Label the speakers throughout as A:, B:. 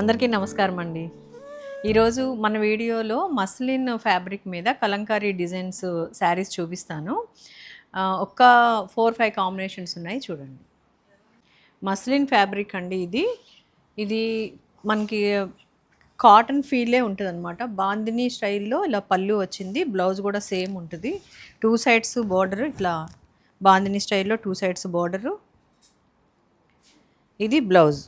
A: అందరికీ నమస్కారం అండి. ఈరోజు మన వీడియోలో మస్లిన్ ఫ్యాబ్రిక్ మీద కలంకారీ డిజైన్స్ శారీస్ చూపిస్తాను. ఒక్క ఫోర్ ఫైవ్ కాంబినేషన్స్ ఉన్నాయి చూడండి. మస్లిన్ ఫ్యాబ్రిక్ అండి ఇది. ఇది మనకి కాటన్ ఫీలే ఉంటుంది అనమాట బాందిని స్టైల్లో ఇలా పళ్ళు వచ్చింది. బ్లౌజ్ కూడా సేమ్ ఉంటుంది. టూ సైడ్స్ బార్డర్ ఇట్లా బాందిని స్టైల్లో టూ సైడ్స్ బార్డరు. ఇది బ్లౌజ్.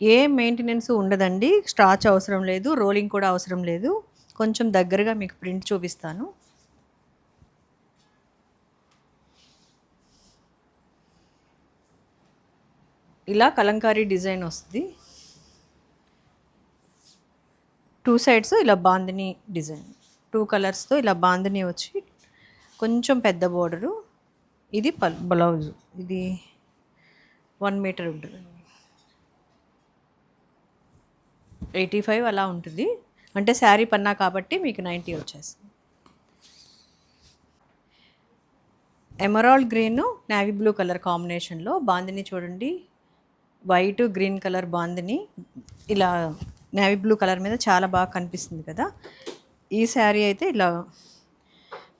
A: ఏ మెయింటెనెన్స్ ఉండదండి. స్టార్చ్ అవసరం లేదు. రోలింగ్ కూడా అవసరం లేదు. కొంచెం దగ్గరగా మీకు ప్రింట్ చూపిస్తాను. ఇలా కలంకారీ డిజైన్ వస్తుంది. టూ సైడ్స్ ఇలా బాందిని డిజైన్. టూ కలర్స్తో ఇలా బాందిని వచ్చి కొంచెం పెద్ద బోర్డరు ఇది పల్ బ్లౌజ్ ఇది వన్ మీటర్ ఉంటుంది. ఎయిటీ ఫైవ్ అలా ఉంటుంది. అంటే శారీ పన్నా కాబట్టి మీకు నైంటీ వచ్చేస్తుంది. Emerald green navy blue colour కాంబినేషన్లో బాందిని చూడండి. White green colour bandhani. ఇలా నేవీ బ్లూ కలర్ మీద చాలా బాగా కనిపిస్తుంది కదా. ఈ శారీ అయితే ఇలా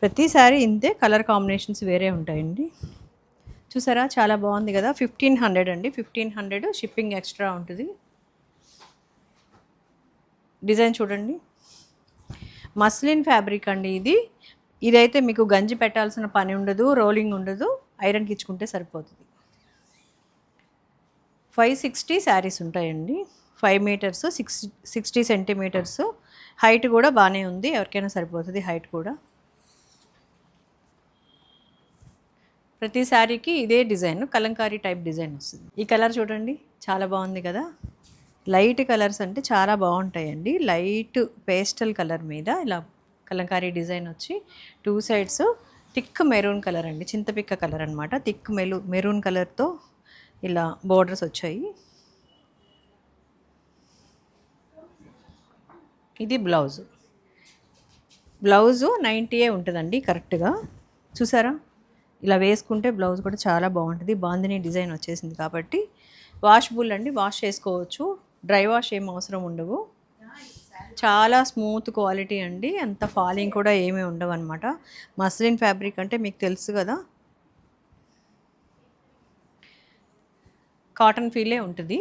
A: ప్రతి శారీ ఇంతే కలర్ కాంబినేషన్స్ వేరే ఉంటాయండి. చూసారా? చాలా బాగుంది కదా. ఫిఫ్టీన్ హండ్రెడ్ అండి. ఫిఫ్టీన్ హండ్రెడ్ షిప్పింగ్ ఎక్స్ట్రా ఉంటుంది. డిజైన్ చూడండి. మస్లిన్ ఫ్యాబ్రిక్ అండి ఇది. ఇదైతే మీకు గంజి పెట్టాల్సిన పని ఉండదు రోలింగ్ ఉండదు ఐరన్కి ఇచ్చుకుంటే సరిపోతుంది. ఫైవ్ సిక్స్టీ శారీస్ ఉంటాయండి. Five metres six sixty centimetres. Height కూడా బాగానే ఉంది ఎవరికైనా సరిపోతుంది హైట్ కూడా. ప్రతి శారీకి ఇదే డిజైన్ కలంకారీ టైప్ డిజైన్ వస్తుంది. ఈ కలర్ చూడండి చాలా బాగుంది కదా. లైట్ కలర్స్ అంటే చాలా బాగుంటాయండి. లైట్ పేస్టల్ కలర్ మీద ఇలా కలంకారీ డిజైన్ వచ్చి two sides thick maroon colour అండి. చింతపిక్క కలర్ అనమాట థిక్ మెలు మెరూన్ కలర్తో ఇలా బోర్డర్స్ వచ్చాయి. ఇది బ్లౌజ్. బ్లౌజు నైంటీయే ఉంటుందండి కరెక్ట్గా చూసారా? ఇలా వేసుకుంటే బ్లౌజ్ కూడా చాలా బాగుంటుంది. బాందిని డిజైన్ వచ్చేసింది కాబట్టి వాషబుల్ అండి. వాష్ చేసుకోవచ్చు. డ్రై వాష్ ఏం అవసరం ఉండవు. చాలా స్మూత్ క్వాలిటీ అండి. అంత ఫాలింగ్ కూడా ఏమీ ఉండవు అనమాట మస్లిన్ ఫ్యాబ్రిక్ అంటే మీకు తెలుసు కదా. కాటన్ ఫీలే ఉంటుంది.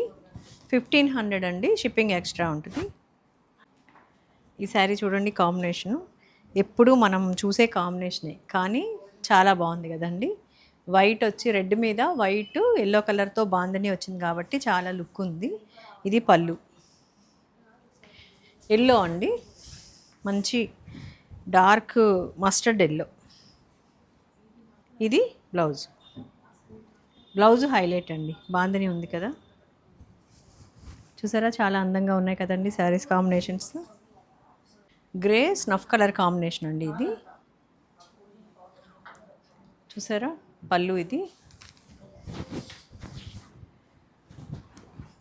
A: ఫిఫ్టీన్ హండ్రెడ్ అండి. షిప్పింగ్ ఎక్స్ట్రా ఉంటుంది. ఈ శారీ చూడండి కాంబినేషను. ఎప్పుడూ మనం చూసే కాంబినేషనే. కానీ చాలా బాగుంది కదండి. వైట్ వచ్చి రెడ్ మీద వైట్ ఎల్లో కలర్తో బాందని వచ్చింది కాబట్టి చాలా లుక్ ఉంది. ఇది పళ్ళు. ఎల్లో అండి. మంచి డార్క్ మస్టర్డ్ ఎల్లో. ఇది బ్లౌజ్. బ్లౌజ్ హైలైట్ అండి. బాందని ఉంది కదా. చూసారా? చాలా అందంగా ఉన్నాయి కదండి saris combinations. Grey snuff colour combination అండి ఇది. చూసారా? పళ్ళు ఇది.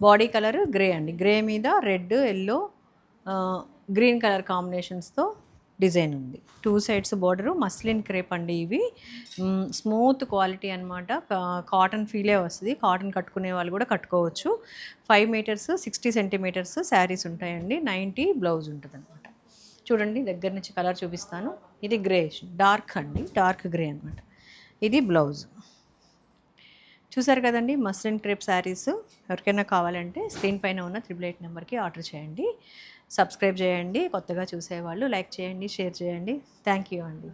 A: బాడీ కలర్ గ్రే అండి. గ్రే మీద రెడ్ ఎల్లో గ్రీన్ కలర్ కాంబినేషన్స్తో డిజైన్ ఉంది. Two sides border muslin crepe అండి ఇవి. స్మూత్ క్వాలిటీ అనమాట కాటన్ ఫీలే వస్తుంది. కాటన్ కట్టుకునే వాళ్ళు కూడా కట్టుకోవచ్చు. Five metres sixty centimetres saris ఉంటాయండి. నైంటీ బ్లౌజ్ ఉంటుంది అనమాట చూడండి దగ్గర నుంచి కలర్ చూపిస్తాను. ఇది గ్రే డార్క్ అండి. డార్క్ గ్రే అనమాట ఇది బ్లౌజ్. చూసారు కదండి మస్లిన్ క్రేప్ శారీస్ ఎవరికైనా కావాలంటే స్క్రీన్ పైన ఉన్న త్రిబుల్ ఎయిట్ నెంబర్కి ఆర్డర్ చేయండి. సబ్స్క్రైబ్ చేయండి కొత్తగా చూసేవాళ్ళు లైక్ చేయండి షేర్ చేయండి. థ్యాంక్ యూ అండి.